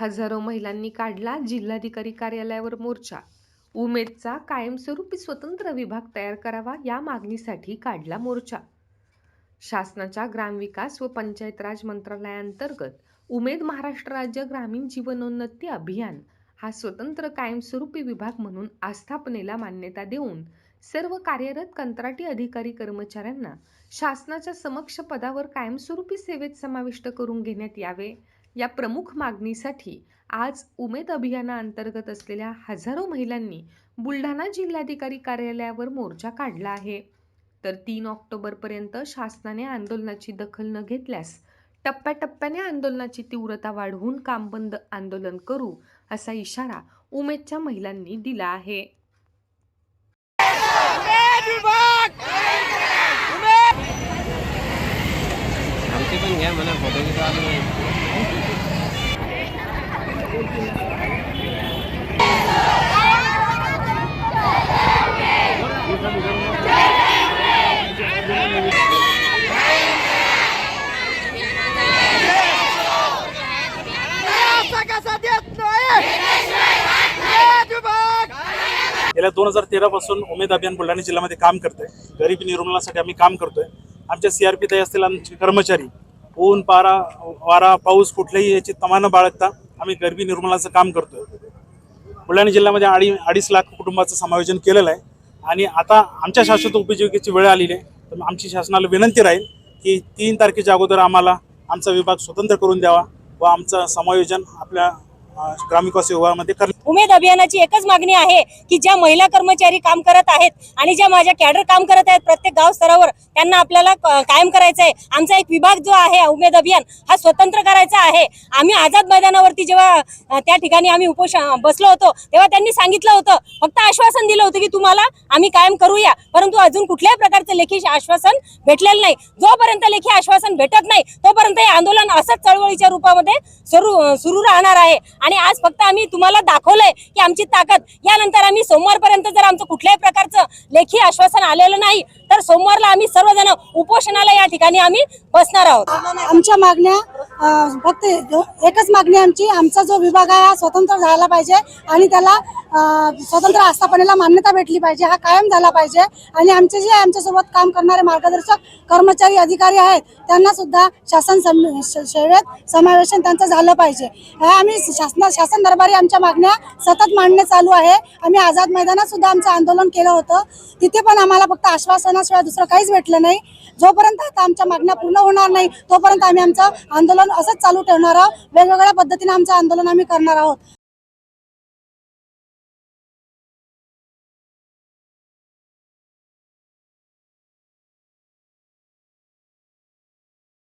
हजारो महिलांनी काढला जिल्हाधिकारी कार्यालयावर मोर्चा. उमेदचा कायमस्वरूपी स्वतंत्र विभाग तयार करावा या मागणीसाठी काढला मोर्चा. शासनाच्या ग्रामविकास व पंचायत राज मंत्रालयाअंतर्गत उमेद महाराष्ट्र राज्य ग्रामीण जीवनोन्नती अभियान हा स्वतंत्र कायमस्वरूपी विभाग म्हणून आस्थापनेला मान्यता देऊन सर्व कार्यरत कंत्राटी अधिकारी कर्मचाऱ्यांना शासनाच्या समक्ष पदावर कायमस्वरूपी सेवेत समाविष्ट करून घेण्यात यावे या प्रमुख मागणीसाठी आज उमेद अभियानाअंतर्गत असलेल्या हजारो महिलांनी बुलढाणा जिल्हाधिकारी कार्यालयावर मोर्चा काढला आहे. तर तीन ऑक्टोबरपर्यंत शासनाने आंदोलनाची दखल न घेतल्यास टप्प्याटप्प्याने आंदोलनाची तीव्रता वाढवून कामबंद आंदोलन करू असा इशारा उमेदच्या महिलांनी दिला आहे. आमचे पण घ्या म्हणा फोटो घेतो आम्ही गेल्या दोन हजार तेरा पासून उमेद अभियान बुलढाणा जिल्ह्यामध्ये काम करतोय. गरीबी निर्मूलनासाठी आम्ही काम करतोय. आमच्या सीआरपी तयार असतील आमचे कर्मचारी ऊन पारा वारा पाऊस कुठल्याही याची तमा न बाळगता आम्ही गरिबी निर्मूलनाचं काम करतोय. बुलढाणा जिल्ह्यामध्ये अडी अडीच लाख कुटुंबाचं समायोजन केलेलं आहे. आणि आता आमच्या शाश्वत उपजीविकेची वेळ आलेली आहे. तर आमची शासनाला विनंती राहील की तीन तारखेच्या अगोदर आम्हाला आमचा विभाग स्वतंत्र करून द्यावा व आमचं समायोजन आपल्या ग्रामविकास विभागामध्ये कर उमेद अभियानाची एकच मागणी आहे की ज्या महिला कर्मचारी काम करत आहेत आणि ज्या माझ्या कॅडर काम करत आहेत प्रत्येक गाव स्तरावर त्यांना आपल्याला कायम करायचं आहे आमचा एक विभाग जो आहे उमेद अभियान हा स्वतंत्र करायचा आहे. आम्ही आझाद मैदानावरती जेव्हा त्या ठिकाणी आम्ही उपोष बसलो होतो तेव्हा त्यांनी सांगितलं होतं फक्त आश्वासन दिलं होतं की तुम्हाला आम्ही कायम करूया. परंतु अजून कुठल्याही प्रकारचं लेखी आश्वासन भेटलेलं नाही. जोपर्यंत लेखी आश्वासन भेटत नाही तोपर्यंत हे आंदोलन असंच चळवळीच्या रूपामध्ये सुरू सुरू राहणार आहे. आणि आज फक्त आम्ही तुम्हाला दाखवलंय की आमची ताकद. यानंतर आम्ही सोमवारपर्यंत जर आमचं कुठल्याही प्रकारचं लेखी आश्वासन आलेलं नाही तर सोमवारला आम्ही सर्वजण उपोषणाला या ठिकाणी आम्ही बसणार आहोत. आमच्या मागण्या फक्त एकच मागणी आमची आमचा जो विभाग आहे हा स्वतंत्र झाला पाहिजे आणि त्याला स्वतंत्र आस्थापनेला मान्यता भेटली पाहिजे हा कायम झाला पाहिजे. आणि आमचे जे आमच्यासोबत काम करणारे मार्गदर्शक कर्मचारी अधिकारी आहेत त्यांना सुद्धा शासन श- सेवेत समावेशन त्यांचं झालं पाहिजे. ह्या आम्ही शासना शासन दरबारी आमच्या मागण्या सतत मांडणे चालू आहे. आम्ही आझाद मैदानात सुद्धा आमचं आंदोलन केलं होतं. तिथे पण आम्हाला फक्त आश्वासनाशिवाय दुसरं काहीच भेटलं नाही. जोपर्यंत आता आमच्या मागण्या पूर्ण होणार नाही तोपर्यंत आम्ही आमचं आंदोलन आंदोलन असंच चालू ठेवणार आहोत. वेगवेगळ्या पद्धतीने आमचं आंदोलन आम्ही करणार आहोत.